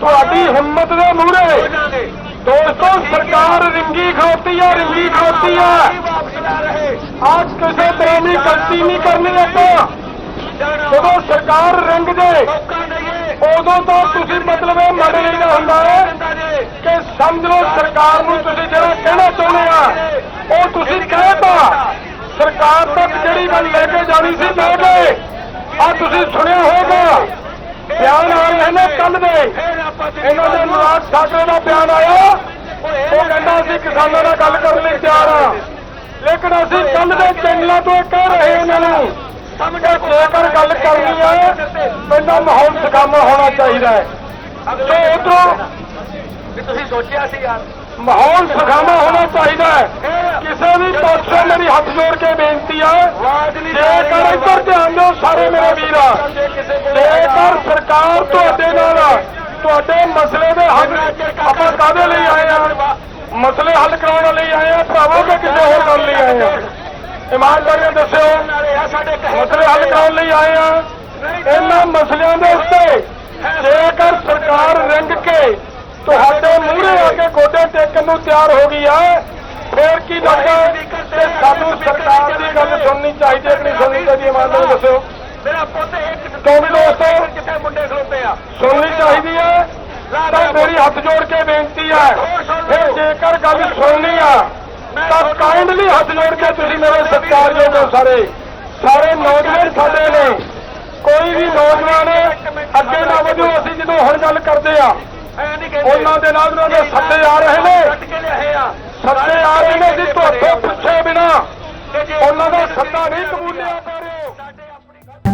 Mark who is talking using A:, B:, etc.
A: ਤੁਹਾਡੀ ਹਿੰਮਤ ਦੇ ਮੂਹਰੇ ਦੋਸਤੋ, ਸਰਕਾਰ ਰਿੰਗੀ ਖਲੋਤੀ ਹੈ, ਰਿੰਗੀ ਖਲੋਤੀ ਹੈ। ਅੱਜ ਕਿਸੇ ਤਰ੍ਹਾਂ ਦੀ ਗਲਤੀ ਨਹੀਂ ਕਰਨੀ ਆਪਾਂ ਜਦੋਂ ਸਰਕਾਰ ਰਿੰਗ ਦੇ ਉਦੋਂ ਤਾਂ ਤੁਸੀਂ ਮਤਲਬ ਇਹ ਮੰਨ ਲਈਦਾ ਹੁੰਦਾ ਹੈ ਕਿ ਸਮਝ ਲਓ ਸਰਕਾਰ ਨੂੰ ਤੁਸੀਂ ਜਿਹੜਾ ਕਹਿਣਾ ਚਾਹੁੰਦੇ ਆ, ਉਹ ਤੁਸੀਂ ਕਹਿਤਾ ਸਰਕਾਰ ਤੱਕ ਜਿਹੜੀ ਗੱਲ ਲੈ ਕੇ ਜਾਣੀ ਸੀ ਲੈ ਗਏ ਆ ਤੁਸੀਂ ਸੁਣਿਆ ਹੋਵੇਗਾ। ਬਿਆਨ ਆ ਰਹੇ ਨੇ ਕੱਲ ਦੇ ਇਹਨਾਂ ਦੇ ਨਵਾਜ਼ ਠਾਕਰੇ ਦਾ ਬਿਆਨ ਆਇਆ। ਉਹ ਕਹਿੰਦਾ ਅਸੀਂ ਕਿਸਾਨਾਂ ਨਾਲ ਗੱਲ ਕਰਨ ਲਈ ਤਿਆਰ ਆ। ਲੇਕਿਨ ਅਸੀਂ ਕੱਲ ਦੇ ਚੈਨਲਾਂ ਤੋਂ ਕਹਿ ਰਹੇ ਇਹਨਾਂ ਨੂੰ ਕਿ ਜੇਕਰ ਗੱਲ ਕਰਨੀ ਹੈ ਪਹਿਲਾਂ ਮਾਹੌਲ ਸਖਾਮਾ ਹੋਣਾ ਚਾਹੀਦਾ ਹੈ। ਤੇ ਉਧਰੋਂ
B: ਵੀ ਤੁਸੀਂ ਸੋਚਿਆ ਸੀ ਯਾਰ
A: ਮਾਹੌਲ ਸਖਾਮਾ ਹੋਣਾ ਚਾਹੀਦਾ ਹੈ। ਕਿਸੇ ਵੀ ਪਾਸੇ ਮੇਰੀ ਹੱਥ ਜੋੜ ਕੇ ਬੇਨਤੀ ਹੈ ਜੇਕਰ ਇੱਧਰ ਧਿਆਨ ਦਿਓ, ਸਾਰੇ ਮੇਰੇ ਵੀਰ ਜੇਕਰ ਸਰਕਾਰ ਤੁਹਾਡੇ ਨਾਲ ਆ, ਤੁਹਾਡੇ ਮਸਲੇ ਦੇ ਹੱਲ ਆਪਾਂ ਕਾਹਦੇ ਲਈ ਆਏ ਆ? ਮਸਲੇ ਹੱਲ ਕਰਾਉਣ ਲਈ ਆਏ ਆ ਭਰਾਵੋ ਕਿ ਕਿਸੇ ਹੋਰ ਗੱਲ ਲਈ ਆਏ ਆ? ਇਮਾਨਦਾਰੀ ਨਾਲ ਦੱਸਿਓ। ਮਸਲੇ ਹੱਲ ਕਰਾਉਣ ਲਈ ਆਏ ਆ। ਇਹਨਾਂ ਮਸਲਿਆਂ ਦੇ ਉੱਤੇ ਜੇਕਰ ਸਰਕਾਰ ਰਿੰਗ ਕੇ ਤੁਹਾਡੇ ਮੂਹਰੇ ਆ ਕੇ ਗੋਡੇ ਟੇਕਣ ਨੂੰ ਤਿਆਰ ਹੋ ਗਈ ਆ ਫੇਰ ਕੀ ਲੱਗਦਾ ਕਿ ਸਾਨੂੰ ਸਰਕਾਰ ਦੀ ਗੱਲ ਸੁਣਨੀ ਚਾਹੀਦੀ ਹੈ ਕਿ ਨਹੀਂ ਸੁਣਨੀ ਚਾਹੀਦੀ ਇਮਾਨਦਾਰੀ ਦੱਸਿਓ।
B: ਮੇਰਾ ਪੁੱਤ ਇੱਕ
A: ਵੀ ਦੋਸਤੋ
B: ਕਿੱਥੇ ਮੁੰਡੇ ਖਲੋਤੇ ਆ?
A: ਸੁਣਨੀ ਚਾਹੀਦੀ ਹੈ ਤਾਂ ਮੇਰੀ ਹੱਥ ਜੋੜ ਕੇ ਬੇਨਤੀ ਹੈ ਫਿਰ ਜੇਕਰ ਗੱਲ ਸੁਣਨੀ ਆ ਤਾਂ ਕਾਈਂਡਲੀ ਹੱਥ ਜੋੜ ਕੇ ਤੁਸੀਂ ਮੇਰੇ ਸਤਿਕਾਰਯੋਗ ਹੋ ਸਾਰੇ ਸਾਰੇ ਨੌਜਵਾਨ ਸਾਡੇ ਨੇ। ਕੋਈ ਵੀ ਨੌਜਵਾਨ ਅੱਗੇ ਨਾ ਵਧੋ ਅਸੀਂ ਜਦੋਂ ਹੁਣ ਗੱਲ ਕਰਦੇ ਆ ਉਹਨਾਂ ਦੇ ਨਾਲ ਉਹਨਾਂ ਦੇ ਸੱਦੇ ਆ ਰਹੇ ਨੇ। ਸੱਦੇ ਆ ਰਹੇ ਨੇ ਜੀ ਤੁਹਾਡੇ ਪੁੱਛੇ ਬਿਨਾ। ਉਹਨਾਂ ਦਾ ਸੱਦਾ ਨਹੀਂ ਕਬੂਲਿਆ ਕਰਿਓ